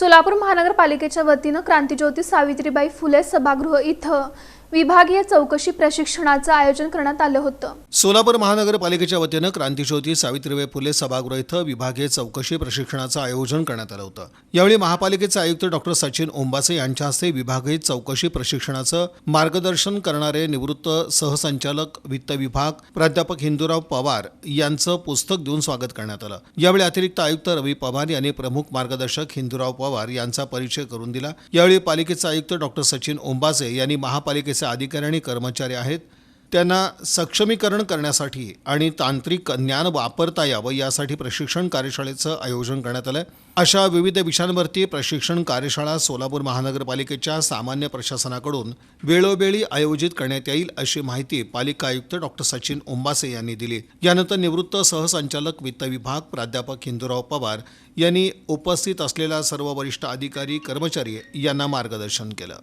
सोलापूर महानगरपालिकेच्या वतीनं क्रांतीज्योती सावित्रीबाई फुले सभागृह इथं विभागीय चौकशी प्रशिक्षणाचं आयोजन करण्यात आलं होतं. सोलापूर महानगरपालिकेच्या वतीनं क्रांतीज्योती सावित्रीबाई फुले सभागृह इथं विभागीय चौकशी प्रशिक्षणाचं आयोजन करण्यात आलं होतं. यावेळी महापालिकेचे आयुक्त डॉक्टर सचिन ओंबासे यांच्या हस्ते विभागीय चौकशी प्रशिक्षणाचं मार्गदर्शन करणारे निवृत्त सहसंचालक वित्त विभाग प्राध्यापक हिंदूराव पवार यांचं पुस्तक देऊन स्वागत करण्यात आलं. यावेळी अतिरिक्त आयुक्त रवी पवार यांनी प्रमुख मार्गदर्शक हिंदूराव पवार यांचा परिचय करून दिला. यावेळी पालिकेचे आयुक्त डॉक्टर सचिन ओंबासे यांनी महापालिकेचे अधिकारी आणि कर्मचारी आहेत. त्यांना सक्षमीकरण करण्यासाठी आणि तांत्रिक ज्ञान वापरता यावं यासाठी प्रशिक्षण कार्यशाळेचं आयोजन करण्यात आलं अशा विविध विषयांवरती प्रशिक्षण कार्यशाळा सोलापूर महानगरपालिकेच्या सामान्य प्रशासनाकडून वेळोवेळी आयोजित करण्यात येईल अशी माहिती पालिका आयुक्त डॉक्टर सचिन ओंबासे यांनी दिली. यानंतर निवृत्त सहसंचालक वित्त विभाग प्राध्यापक हिंदूराव पवार यांनी उपस्थित असलेल्या सर्व वरिष्ठ अधिकारी कर्मचारी यांना मार्गदर्शन केलं.